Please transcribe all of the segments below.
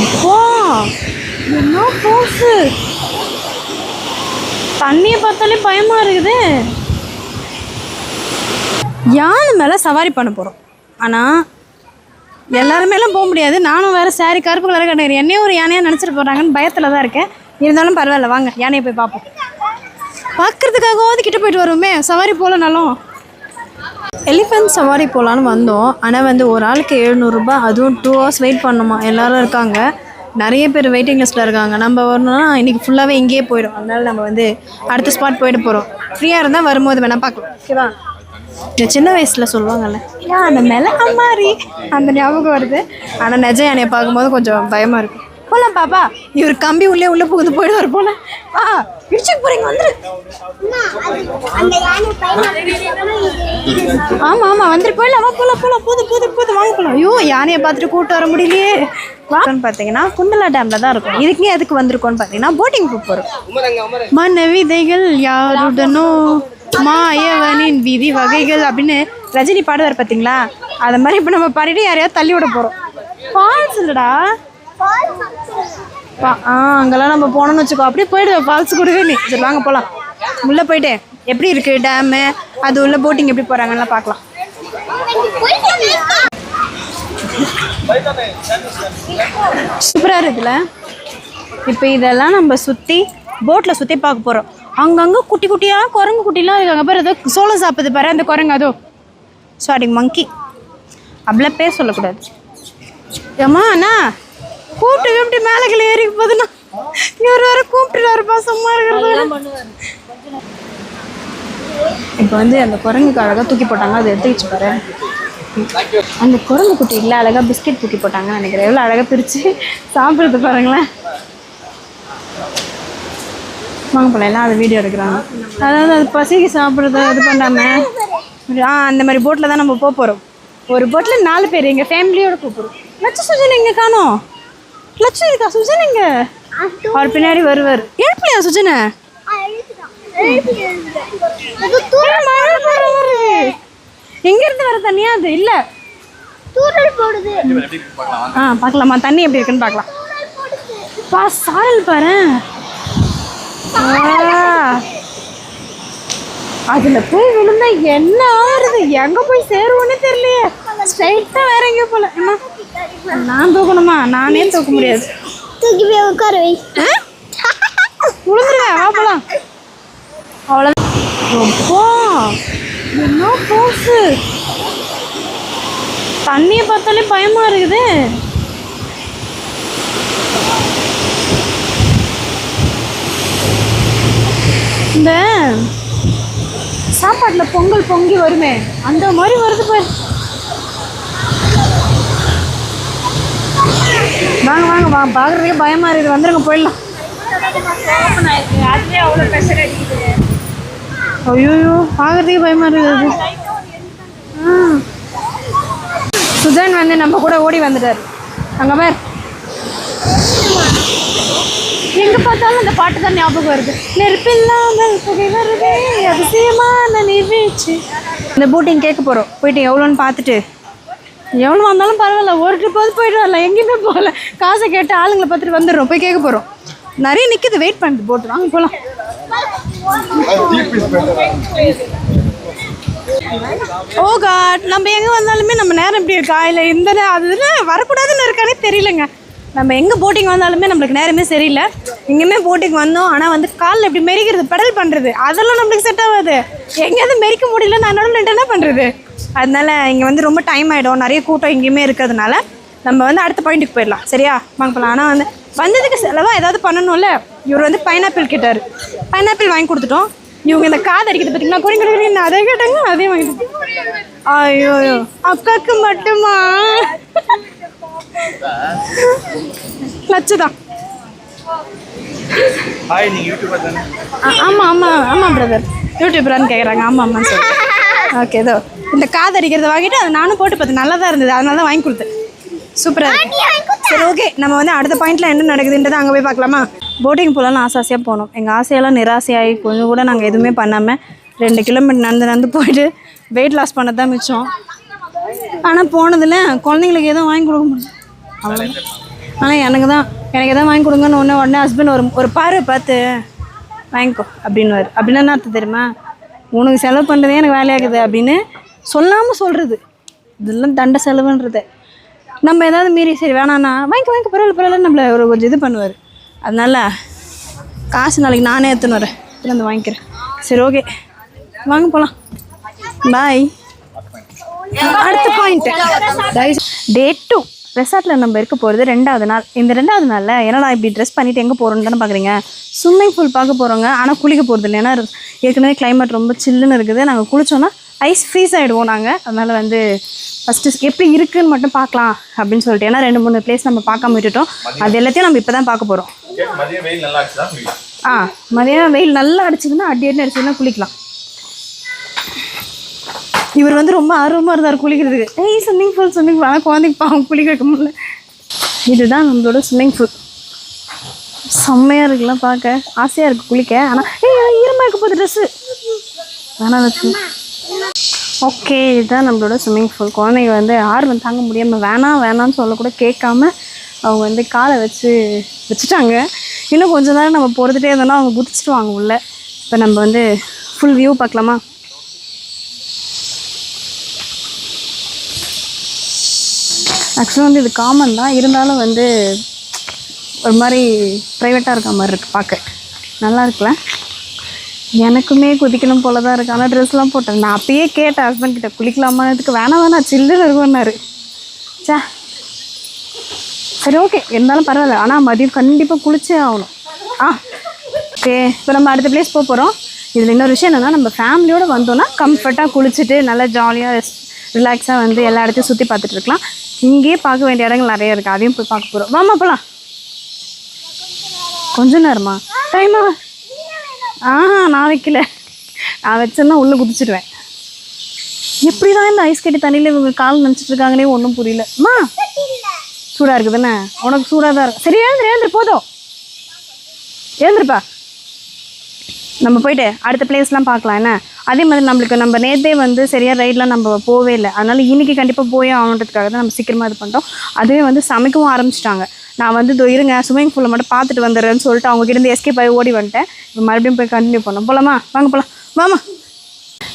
அப்பா என்ன போஸு தண்ணியை பார்த்தாலே பயமா இருக்குது. யானை மேலே சவாரி பண்ண போகிறோம் ஆனால் எல்லாருமேலாம் போக முடியாது. நானும் வேறு சாரி கருப்பு கலர் கட்டுக்கிறேன் என்னையும் ஒரு யானையாக நினச்சிட்டு போகிறாங்கன்னு பயத்தில் தான் இருக்கேன். இருந்தாலும் பரவாயில்ல வாங்க யானையை போய் பார்ப்போம். பார்க்குறதுக்காகவாது கிட்ட போயிட்டு வருவோமே. சவாரி போகலனாலும் எலிஃபென்ட் சவாரி போகலான்னு வந்தோம். ஆனால் வந்து ஒரு ஆளுக்கு எழுநூறுபா அதுவும் டூ ஹவர்ஸ் வெயிட் பண்ணணுமா எல்லோரும் இருக்காங்க. நிறைய பேர் வெயிட்டிங் லிஸ்ட்டில் இருக்காங்க. நம்ம வரணும்னா இன்றைக்கி ஃபுல்லாகவே இங்கேயே போயிடும். அதனால் நம்ம வந்து அடுத்த ஸ்பாட் போயிட்டு போகிறோம் ஃப்ரீயாக இருந்தால் வரும்போது வேணால் பார்க்கலாம். ஓகேவா இந்த சின்ன வயசில் சொல்லுவாங்கல்ல. யானை மேலே அம்மாரி அந்த ஞாபகம் வருது. ஆனால் நிஜம் என்னை பார்க்கும்போது கொஞ்சம் பயமாக இருக்கும் போகலாம் பாப்பா இவர் கம்பி உள்ளே உள்ளே புகுந்து போயிடுவார் போல. ஆ இடிச்சுக்கு போகிறீங்க வந்துரு. ஆமா ஆமா வந்துட்டு போயிடலாம். வா போலாம் போலாம். போதும் போதும் போதும். வாங்க போலாம். ஐயோ யானையை பார்த்துட்டு கூட்டு வர முடியலையே. வான்னு பார்த்தீங்கன்னா குண்டலா டேம்ல தான் இருக்கும். இதுக்கே எதுக்கு வந்திருக்கோம்னு பார்த்தீங்கன்னா போட்டிங் போகிறோம் மன விதைகள் யாருடனோ மாயவனின் விதி வகைகள் அப்படின்னு ரஜினி பாடுவார் பார்த்தீங்களா? அது மாதிரி இப்போ நம்ம பாடிட்டு யாரையாவது தள்ளி விட போகிறோம் ஃபால்ஸ் இல்லடா ஆ அங்கெல்லாம் நம்ம போனோம்னு வச்சுக்கோ. அப்படியே போயிடுவேன் ஃபால்ஸ் கூடவே. நீ சரி வாங்க போகலாம் உள்ளே போயிட்டு எப்படி இருக்குது டேமு அது உள்ள போட்டிங் எப்படி போகிறாங்கலாம் பார்க்கலாம். சூப்பராக இருக்குல்ல இப்போ இதெல்லாம் நம்ம சுற்றி போட்டில் சுற்றி பார்க்க போகிறோம் அங்கங்கே குட்டி குட்டியாக குரங்கு குட்டிலாம் இருக்காங்க. பாரு ஏதோ சோளம் சாப்பிடுது பாரு அந்த குரங்கு அதோ. சாரி மங்கி அப்படிலாம் பேர் சொல்லக்கூடாது. ஏம்மா அண்ணா? கூப்பிட்டு கூப்பிட்டு மேலே கீழே ஏறி போதுன்னா இவர் வேற கூப்பிட்டுருவாருப்பா சும்மா இருக்கிறது. இப்போ வந்து அந்த குரங்குக்கு அழகாக தூக்கி போட்டாங்க அதை எடுத்து வச்சு பாரு. அந்த குரங்கு குட்டி இல்லை அழகாக பிஸ்கெட் தூக்கி போட்டாங்கன்னு நினைக்கிறேன். எவ்வளோ அழகாக பிரித்து சாப்பிட்றது பாருங்களேன். வாங்க போல எல்லாம் அதை வீடியோ எடுக்கிறாங்க. அதாவது அது பசிக்கு சாப்பிட்றது இது பண்ணாமல் ஆ அந்த மாதிரி போட்டில் தான் நம்ம போக போகிறோம் ஒரு போட்டில் நாலு பேர் எங்கள் ஃபேமிலியோடு போகிறோம் மச்ச சுஜன் எங்கே காணோம். லட்சம் இருக்கா சுஜன் எங்க அவர் பின்னாடி வருவார். எழுப்பலையா சுஜனை? மழை வர வருது எங்க இருந்து வர தண்ணியா அது? இல்ல. தூரல் போடுது. ஆ பார்க்கலாமா? தண்ணி எப்படி இருக்குன்னு பார்க்கலாம். பா சாரல் பாரு. அதுல போய் விழுந்தா என்ன ஆறுது? எங்க போய் சேருவோன்னே தெரியலையே. ஸ்ட்ரைட்டா வேற எங்கேயோ போல. அம்மா நான் தூக்கணுமா? நானே தூக்க முடியாது. தூக்கி போய் உட்கார வை. விழுந்துருவேன் வா போலாம். அவ்வளோ அப்பா என்ன போஸு தண்ணியை பார்த்தாலே பயமா இருக்குது. இந்த சாப்பாட்டில் பொங்கல் பொங்கி வருமே அந்த மாதிரி வருது பாரு. வாங்க வாங்க வா. பார்க்குறதுக்கே பயமாக இருக்குது வந்துருங்க போயிடலாம். அதுவே அவ்வளோ ஐயோ பார்க்கறதுக்கே பயமா இருக்குது சுஜன் வந்து நம்ம கூட ஓடி வந்துட்டார். அங்கே பேர். எங்கே பார்த்தாலும் அந்த பாட்டு தான் ஞாபகம் வருது. நெருப்பில்லாமல் புகை வருதே அதிசயமான நிகழ்ச்சி. இந்த போட்டிங் கேட்க போகிறோம் போயிட்டு எவ்வளோன்னு பார்த்துட்டு எவ்வளோ வந்தாலும் பரவாயில்ல. ஒரு ட்ரிப்பாவது போயிட்டு வரல எங்கேயுமே போகல. காசை கேட்டு ஆளுங்களை பார்த்துட்டு வந்துடுறோம். போய் கேட்க போகிறோம் நிறைய நிற்கிது வெயிட் பண்ணுது போட்டு. வாங்க போகலாம் ஓ oh காட் நம்ம எங்கே வந்தாலுமே நம்ம நேரம் இப்படி இருக்கா? இல்லை இந்த நே- அது இதில் வரக்கூடாதுன்னு இருக்கானே தெரியலங்க. நம்ம எங்கே போட்டிங் வந்தாலுமே நம்மளுக்கு நேரமே சரியில்லை. எங்கேயுமே போட்டிங் வந்தோம். ஆனால் வந்து காலில் இப்படி மெரிக்கிறது பெடல் பண்ணுறது அதெல்லாம் நம்மளுக்கு செட் ஆகாது. எங்கேயாவது மெரிக்க முடியல நான் நடுவில் என்ன பண்ணுறது அதனால இங்கே வந்து ரொம்ப டைம் ஆகிடும் நிறைய கூட்டம் எங்கேயுமே இருக்கிறதுனால நம்ம வந்து அடுத்த பாயிண்ட்டுக்கு போயிடலாம். சரியா? வாங்க போகலாம் ஆனால் வந்து வந்ததுக்கு செலவாக ஏதாவது பண்ணணும்ல? இவர் வந்து பைனாப்பிள் கேட்டார். பைனாப்பிள் வாங்கி கொடுத்துட்டோம். இவங்க இந்த காது அடிக்கிறது பார்த்தீங்களா குறை குறை குறைன்னு அதை கேட்டாங்க அதையும் வாங்கிட்டு ஐயோ. அக்காக்கு மட்டுமா? லட்சம் தான் ஹாய் நீங்கள் யூடியூபர் தானே ஆமாம் ஆமாம் ஆமாம் பிரதர் யூடியூபரான்னு கேட்குறாங்க ஆமாம் ஆமாம் சொல்லி ஓகே ஏதோ இந்த காது அடிக்கிறத வாங்கிட்டு அதை நானும் போட்டு பார்த்தேன். நல்லா தான் இருந்தது. அதனால தான் வாங்கி கொடுத்தேன். சூப்பராக இருக்கு. சரி ஓகே நம்ம வந்து அடுத்த பாயிண்ட்ல என்ன நடக்குதுன்றதை அங்கே போய் பார்க்கலாமா? போட்டிங் போகலான்னு ஆசை ஆசையாக போனோம். எங்கள் ஆசையெல்லாம் நிராசையாகி கொஞ்சம் கூட நாங்கள் எதுவுமே பண்ணாமல் ரெண்டு கிலோமீட்டர் நடந்து நடந்து போயிட்டு வெயிட் லாஸ் பண்ணது தான் மிச்சம். ஆனால் போனதில் குழந்தைங்களுக்கு எதுவும் வாங்கி கொடுக்க முடியும் அவ்வளோ ஆனால் எனக்கு தான் எனக்கு எதாவது வாங்கி கொடுங்கன்னு ஒன்று உடனே ஹஸ்பண்ட் ஒரு ஒரு பார்வை பார்த்து வாங்கிக்கோ அப்படின்னுவார். அப்படின்னா என்ன அர்த்தம் தெரியுமா? உனக்கு செலவு பண்ணுறதே எனக்கு வேலையாகுது அப்படின்னு சொல்லாமல் சொல்கிறது இதெல்லாம் தண்ட செலவுன்றதை. நம்ம ஏதாவது மீறி சரி வேணாண்ணா வாங்கிக்க வாங்கிக்க பரவாயில்ல பரவாயில்ல நம்மள ஒரு கொஞ்சம் இது பண்ணுவார். அதனால காசு நாளைக்கு நானே எடுத்துன்னு வரேன். வந்து வாங்கிக்கிறேன். சரி ஓகே வாங்க போகலாம் பாய் அடுத்த பாயிண்ட் டே டூ ரெசார்ட்டில் நம்ம இருக்க போகிறது ரெண்டாவது நாள். இந்த ரெண்டாவது நாளில் என்னடா இப்படி ட்ரெஸ் பண்ணிவிட்டு எங்கே போகிறோன்னு தானே பார்க்குறீங்க ஸ்விம்மிங் பூல் பார்க்க போகிறோங்க ஆனால் குளிக்க போகிறது இல்லை ஏன்னா ஏற்கனவே கிளைமேட் ரொம்ப சில்லுன்னு இருக்குது. நாங்கள் குளிச்சோன்னா ஐஸ் ஃப்ரீஸ் ஆகிடுவோம் நாங்கள் அதனால் வந்து ஃபஸ்ட்டு எப்படி இருக்குன்னு மட்டும் பார்க்கலாம் அப்படின்னு சொல்லிட்டு. ஏன்னா ரெண்டு மூணு பிளேஸ் நம்ம பார்க்காம விட்டுட்டோம். அது எல்லாத்தையும் நம்ம இப்போ தான் பார்க்க போகிறோம் ஆ மதியம் வெயில் நல்லா அடிச்சதுன்னா அடி அடி அடிச்சதுன்னா குளிக்கலாம். இவர் வந்து ரொம்ப ஆர்வமாக இருந்தார் குளிக்கிறதுக்கு. ஏய் ஸ்விம்மிங் பூல் ஸ்விம்மிங் பூல் ஆனால் குழந்தைக்கு பாவம் குளிக்க வைக்க முடியல. இதுதான் நம்மளோட ஸ்விம்மிங் பூல் செம்மையாக இருக்குல்ல பார்க்க. ஆசையாக இருக்குது குளிக்க. ஆனால் ஏய் ஈரமாக இருக்க போகுது ட்ரெஸ்ஸு வேணாம் வச்சு ஓகே இதுதான் நம்மளோட ஸ்விம்மிங் பூல் குழந்தைங்க வந்து ஆர்வம் தாங்க முடியாமல் வேணாம் வேணாம்னு சொல்லக்கூட கேட்காம அவங்க வந்து காலை வச்சு வச்சுட்டாங்க. இன்னும் கொஞ்ச நேரம் நம்ம பொறுத்துட்டே இருந்தோம்னா அவங்க குதிச்சிடுவாங்க உள்ளே. இப்போ நம்ம வந்து ஃபுல் வியூ பார்க்கலாமா? ஆக்சுவலாக வந்து இது காமன் தான். இருந்தாலும் வந்து ஒரு மாதிரி ப்ரைவேட்டாக இருக்க மாதிரி இருக்குது பார்க்க. நல்லா இருக்குல்ல? எனக்குமே குதிக்கணும் போல தான் இருக்குது ஆனால் ட்ரெஸ்லாம் போட்டேன். நான் அப்பயே கேட்டேன் ஹஸ்பண்ட் கிட்ட குளிக்கலாமான்னதுக்கு வேணாம் வேணாம். சில்லுன்னு இருக்கும்னாரு. சா சரி ஓகே இருந்தாலும் பரவாயில்ல. ஆனால் மதியம் கண்டிப்பாக குளிச்சே ஆகணும். ஆ. ஓகே. இப்போ நம்ம அடுத்த பிளேஸ் போக போகிறோம் இதில் இன்னொரு விஷயம் என்னென்னா நம்ம ஃபேமிலியோடு வந்தோம்னா கம்ஃபர்ட்டாக குளிச்சுட்டு நல்லா ஜாலியாக ரிலாக்ஸாக வந்து எல்லா இடத்தையும் சுற்றி பார்த்துட்டு இருக்கலாம். இங்கேயே பார்க்க வேண்டிய இடங்கள் நிறைய இருக்குது அதையும் போய் பார்க்க போகிறோம் வாமா போகலாம் கொஞ்ச நேரமா? டைமா ஆஹா நான் வைக்கல. நான் வச்சேன்னா உள்ளே குதிச்சிடுவேன் எப்படி தான் இந்த ஐஸ் கட்டி தண்ணியில் இவங்க கால் நினச்சிட்டு இருக்காங்கன்னே ஒன்றும் புரியலம்மா சூடாக இருக்குது தானே உனக்கு சூடாக தான் இருக்கு. சரி எழுந்துரு எழுந்துரு போதும். எழுந்துருப்பா. நம்ம போயிட்டு அடுத்த பிளேஸ்லாம் பார்க்கலாம் என்ன? அதே மாதிரி நம்மளுக்கு நம்ம நேற்றே வந்து சரியாக ரைட்லாம் நம்ம போவே இல்லை. அதனால் இன்னைக்கு கண்டிப்பாக போயே ஆகணுன்றதுக்காக தான் நம்ம சீக்கிரமாக இது பண்ணிட்டோம். அதுவே வந்து சமைக்கவும் ஆரம்பிச்சிட்டாங்க. நான் வந்து இதோ இருங்க ஸ்விம்மிங் பூலை மட்டும் பார்த்துட்டு வந்துடுறேன்னு சொல்லிட்டு அவங்ககிட்ட இருந்து எஸ்கேப் ஆகி ஓடி வந்துட்டேன். இப்போ மறுபடியும் போய் கண்டினியூ பண்ணோம் போகலாமா வாங்க போகலாம் வாமா.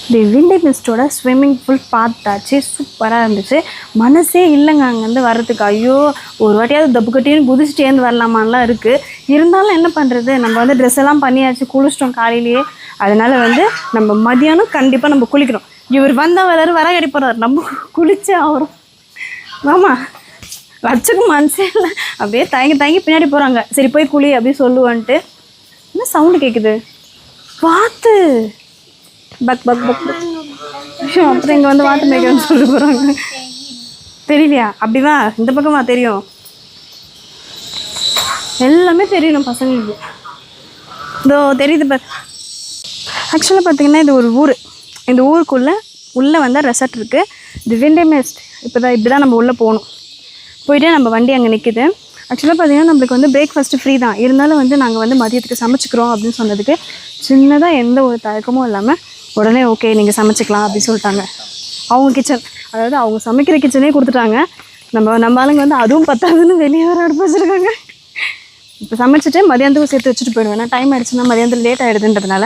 தி விண்டி மிஸ்டோட ஸ்விம்மிங் பூல் பார்த்தாச்சு. சூப்பராக இருந்துச்சு. மனசே இல்லைங்க அங்கேருந்து வர்றதுக்கு. ஐயோ ஒரு வாட்டியாவது தப்பு கட்டின்னு குதிச்சுட்டேந்து வரலாமான்லாம் இருக்குது இருந்தாலும் என்ன பண்ணுறது நம்ம வந்து ட்ரெஸ் எல்லாம் பண்ணியாச்சு குளிச்சிட்டோம் காலையிலேயே. அதனால் வந்து நம்ம மதியானம் கண்டிப்பாக நம்ம குளிக்கிறோம். இவர் வந்தால் வராரு வர கடி நம்ம குளிச்சே ஆகிறோம். ஆமாம் வச்சுக்க மனசே இல்லை. அப்படியே தயங்கி தயங்கி பின்னாடி போகிறாங்க சரி போய் குழி அப்படின்னு சொல்லுவான்ட்டு. என்ன சவுண்டு கேட்குது வாத்து. பக் பக் பக் பக். அப்புறம் இங்கே வந்து வாத்து மேய்க்கணும்னு சொல்ல போகிறாங்க தெரியலையா? அப்படி வா இந்த பக்கமா தெரியும். எல்லாமே தெரியணும் பசங்களுக்கு. இதோ தெரியுது பார். ஆக்சுவலாக பார்த்தீங்கன்னா இது ஒரு ஊர். இந்த ஊருக்குள்ளே உள்ளே வந்தால் ரெசார்ட் இருக்குது இது விண்டேமெஸ்ட் இப்போ தான் இப்படி தான் நம்ம உள்ளே போகணும். போயிட்டு நம்ம வண்டி அங்கே நிற்கிது ஆக்சுவலாக பார்த்தீங்கன்னா நம்மளுக்கு வந்து பிரேக்ஃபாஸ்ட்டு ஃப்ரீ தான். இருந்தாலும் வந்து நாங்கள் வந்து மதியத்துக்கு சமைச்சிக்கிறோம் அப்படின்னு சொன்னதுக்கு சின்னதாக எந்த ஒரு தயக்கமும் இல்லாமல் உடனே ஓகே நீங்கள் சமைச்சிக்கலாம் அப்படின்னு சொல்லிட்டாங்க. அவங்க கிச்சன் அதாவது அவங்க சமைக்கிற கிச்சனே கொடுத்துட்டாங்க. நம்ம நம்ம ஆளுங்க வந்து அதுவும் பத்தாதுன்னு வெளியே வர அடுப்பு வச்சுருக்காங்க. இப்போ சமைச்சிட்டு மதியானத்துக்கும் சேர்த்து வச்சுட்டு போயிடுவேன். ஏன்னா டைம் ஆகிடுச்சுன்னா மதியானத்தில் லேட் ஆகிடுதுன்றதுனால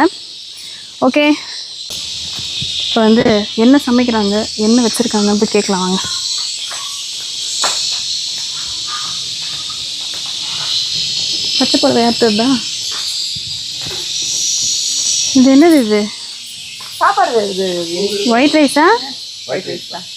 ஓகே இப்போ வந்து என்ன சமைக்கிறாங்க? என்ன வச்சுருக்காங்க அப்படி கேட்கலாம் வாங்க. பச்சை புடவை ஏற்றுதா இது என்னது இது? சாப்பாடு ஒயிட் ரைஸா ஒயிட் ரைஸ் தான்.